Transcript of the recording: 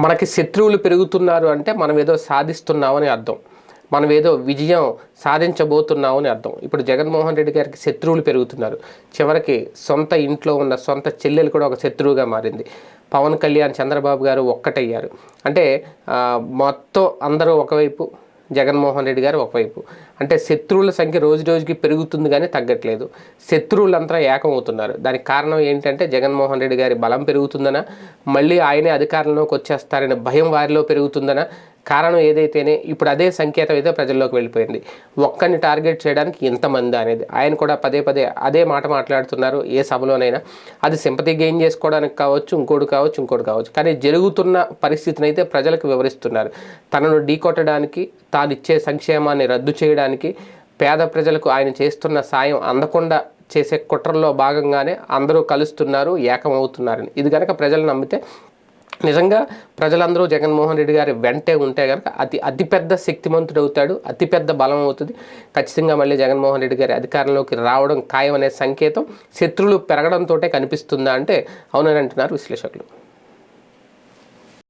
మనకి శత్రువులు పెరుగుతున్నారు అంటే మనం ఏదో సాధిస్తున్నామని అర్థం. మనం ఏదో విజయం సాధించబోతున్నామని అర్థం. ఇప్పుడు జగన్మోహన్ రెడ్డి గారికి శత్రువులు పెరుగుతున్నారు. చివరికి సొంత ఇంట్లో ఉన్న సొంత చెల్లెలు కూడా ఒక శత్రువుగా మారింది. పవన్ కళ్యాణ్ చంద్రబాబు గారు ఒక్కటయ్యారు. అంటే మొత్తం అందరూ ఒకవైపు జగన్మోహన్ రెడ్డి గారు ఒకవైపు. అంటే శత్రువుల సంఖ్య రోజు రోజుకి పెరుగుతుంది కానీ తగ్గట్లేదు. శత్రువులంతా ఏకమవుతున్నారు. దానికి కారణం ఏంటంటే జగన్మోహన్ రెడ్డి గారి బలం పెరుగుతుందనా? మళ్ళీ ఆయనే అధికారంలోకి వచ్చేస్తారనే భయం వారిలో పెరుగుతుందనా? కారణం ఏదైతేనే ఇప్పుడు అదే సంకేతం అయితే ప్రజల్లోకి వెళ్ళిపోయింది. ఒక్కరిని టార్గెట్ చేయడానికి ఇంతమంది అనేది. ఆయన కూడా పదే పదే అదే మాట మాట్లాడుతున్నారు ఏ సభలోనైనా. అది సింపతి గెయిన్ చేసుకోవడానికి కావచ్చు ఇంకోటి కావచ్చు ఇంకోటి కావచ్చు. కానీ జరుగుతున్న పరిస్థితిని అయితే ప్రజలకు వివరిస్తున్నారు. తనను ఢీకొట్టడానికి తాను ఇచ్చే సంక్షేమాన్ని రద్దు చేయడానికి పేద ప్రజలకు ఆయన చేస్తున్న సాయం అందకుండా చేసే కుట్రల్లో భాగంగానే అందరూ కలుస్తున్నారు ఏకమవుతున్నారని. ఇది కనుక ప్రజలు నమ్మితే నిజంగా ప్రజలందరూ జగన్మోహన్ రెడ్డి గారి వెంటే ఉంటే కనుక అతి అతిపెద్ద శక్తిమంతుడు అవుతాడు అతిపెద్ద బలం అవుతుంది ఖచ్చితంగా మళ్ళీ జగన్మోహన్ రెడ్డి గారి అధికారంలోకి రావడం ఖాయం అనే సంకేతం శత్రువులు పెరగడంతో కనిపిస్తుందా అంటే అవునని అంటున్నారు విశ్లేషకులు.